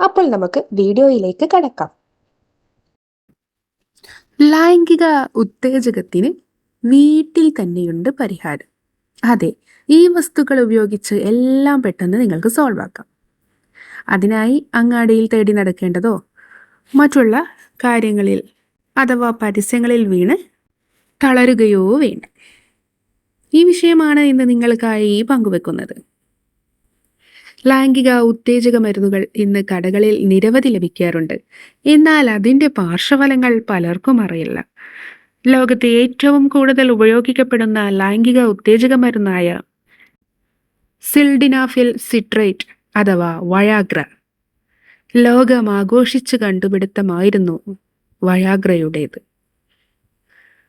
അപ്പോൾ നമുക്ക് വീഡിയോയിലേക്ക് കടക്കാം. ലൈംഗിക ഉത്തേജകത്തിന് വീട്ടിൽ തന്നെയുണ്ട് പരിഹാരം. അതെ ഈ വസ്തുക്കൾ ഉപയോഗിച്ച് എല്ലാം പെട്ടെന്ന് നിങ്ങൾക്ക് സോൾവ് ആക്കാം. അതിനായി അങ്ങാടിയിൽ തേടി നടക്കേണ്ടതോ മറ്റുള്ള കാര്യങ്ങളിൽ അഥവാ പരസ്യങ്ങളിൽ വീണ് തളരുകയോ വേണ്ട. ഈ വിഷയമാണ് ഇന്ന് നിങ്ങൾക്കായി പങ്കുവെക്കുന്നത്. ലൈംഗിക ഉത്തേജക മരുന്നുകൾ ഇന്ന് കടകളിൽ നിരവധി ലഭിക്കാറുണ്ട്. എന്നാൽ അതിന്റെ പാർശ്വഫലങ്ങൾ പലർക്കും അറിയില്ല. ലോകത്തെ ഏറ്റവും കൂടുതൽ ഉപയോഗിക്കപ്പെടുന്ന ലൈംഗിക ഉത്തേജക മരുന്നായ സിൽഡിനാഫിൽ സിട്രേറ്റ് അഥവാ വയാഗ്ര. ലോകം ആഘോഷിച്ച് കണ്ടുപിടുത്തമായിരുന്നു വയാഗ്രയുടേത്.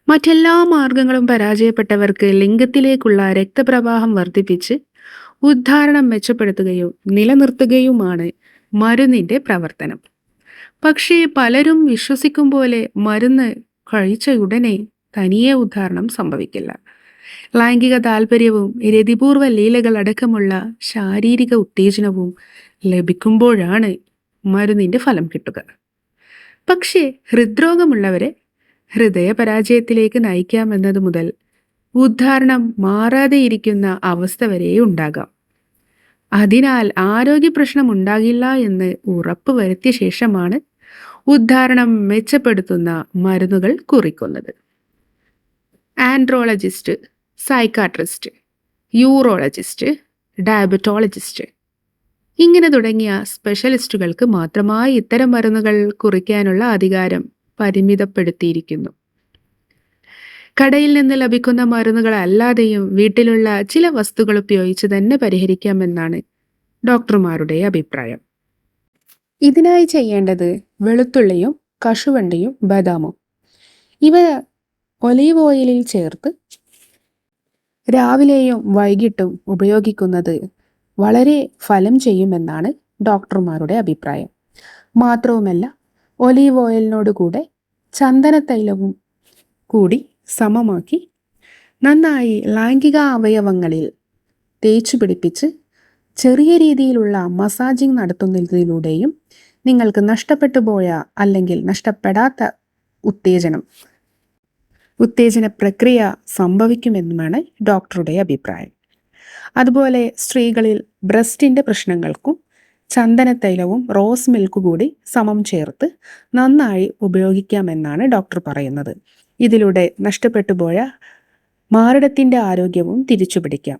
മറ്റെല്ലാ മാർഗങ്ങളും പരാജയപ്പെട്ടവർക്ക് ലിംഗത്തിലേക്കുള്ള രക്തപ്രവാഹം വർദ്ധിപ്പിച്ച് ഉദ്ധാരണം മെച്ചപ്പെടുത്തുകയും നിലനിർത്തുകയുമാണ് മരുന്നിന്റെ പ്രവർത്തനം. പക്ഷേ പലരും വിശ്വസിക്കും പോലെ മരുന്ന് കഴിച്ച ഉടനെ തനിയെ ഉദ്ധാരണം സംഭവിക്കില്ല. ലൈംഗിക താല്പര്യവും രതിപൂർവ ലീലകൾ അടക്കമുള്ള ശാരീരിക ഉത്തേജനവും ലഭിക്കുമ്പോഴാണ് മരുന്നിന്റെ ഫലം കിട്ടുക. പക്ഷേ ഹൃദ്രോഗമുള്ളവരെ ഹൃദയപരാജയത്തിലേക്ക് നയിക്കാമെന്നത് മുതൽ ഉദ്ധാരണം മാറാതെ ഇരിക്കുന്ന അവസ്ഥ വരെ ഉണ്ടാകാം. അതിനാൽ ആരോഗ്യ പ്രശ്നം ഉണ്ടാകില്ല എന്ന് ഉറപ്പ് വരുത്തിയ ശേഷമാണ് ഉദ്ധാരണം മെച്ചപ്പെടുത്തുന്ന മരുന്നുകൾ കുറിക്കുന്നത്. ആൻഡ്രോളജിസ്റ്റ് സൈക്കാട്രിസ്റ്റ് യൂറോളജിസ്റ്റ് ഡയബറ്റോളജിസ്റ്റ് ഇങ്ങനെ തുടങ്ങിയ സ്പെഷ്യലിസ്റ്റുകൾക്ക് മാത്രമായി ഇത്തരം മരുന്നുകൾ കുറിക്കാനുള്ള അധികാരം പരിമിതപ്പെടുത്തിയിരിക്കുന്നു. കടയിൽ നിന്ന് ലഭിക്കുന്ന മരുന്നുകൾ അല്ലാതെയും വീട്ടിലുള്ള ചില വസ്തുക്കൾ ഉപയോഗിച്ച് തന്നെ പരിഹരിക്കാമെന്നാണ് ഡോക്ടർമാരുടെ അഭിപ്രായം. ഇതിനായി ചെയ്യേണ്ടത് വെളുത്തുള്ളിയും കശുവണ്ടിയും ബദാമും. ഇവ ഒലീവ് ഓയിലിൽ ചേർത്ത് രാവിലെയും വൈകിട്ടും ഉപയോഗിക്കുന്നത് വളരെ ഫലം ചെയ്യുമെന്നാണ് ഡോക്ടർമാരുടെ അഭിപ്രായം. മാത്രവുമല്ല ഒലീവ് ഓയിലിനോട് കൂടെ ചന്ദനത്തൈലവും കൂടി സമമാക്കി നന്നായി ലൈംഗിക അവയവങ്ങളിൽ തേച്ചു പിടിപ്പിച്ച് ചെറിയ രീതിയിലുള്ള മസാജിങ് നടത്തുന്നതിലൂടെയും നിങ്ങൾക്ക് നഷ്ടപ്പെട്ടു പോയ അല്ലെങ്കിൽ നഷ്ടപ്പെടാത്ത ഉത്തേജനം ഉത്തേജന പ്രക്രിയ സംഭവിക്കുമെന്നുമാണ് ഡോക്ടറുടെ അഭിപ്രായം. അതുപോലെ സ്ത്രീകളിൽ ബ്രസ്റ്റിന്റെ പ്രശ്നങ്ങൾക്കും ചന്ദനത്തൈലവും റോസ് മിൽക്ക് കൂടി സമം ചേർത്ത് നന്നായി ഉപയോഗിക്കാമെന്നാണ് ഡോക്ടർ പറയുന്നത്. ഇതിലൂടെ നഷ്ടപ്പെട്ടു പോയ ആരോഗ്യവും തിരിച്ചുപിടിക്കാം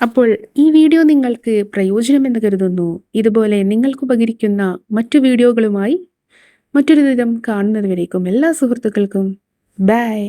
അപ്പോൾ ഈ വീഡിയോ നിങ്ങൾക്ക് പ്രയോജനമെന്ന് കരുതുന്നു. ഇതുപോലെ നിങ്ങൾക്ക് ഉപകരിക്കുന്ന മറ്റു വീഡിയോകളുമായി മറ്റൊരു വിധം കാണുന്നതുവരേക്കും എല്ലാ സുഹൃത്തുക്കൾക്കും. ബൈ.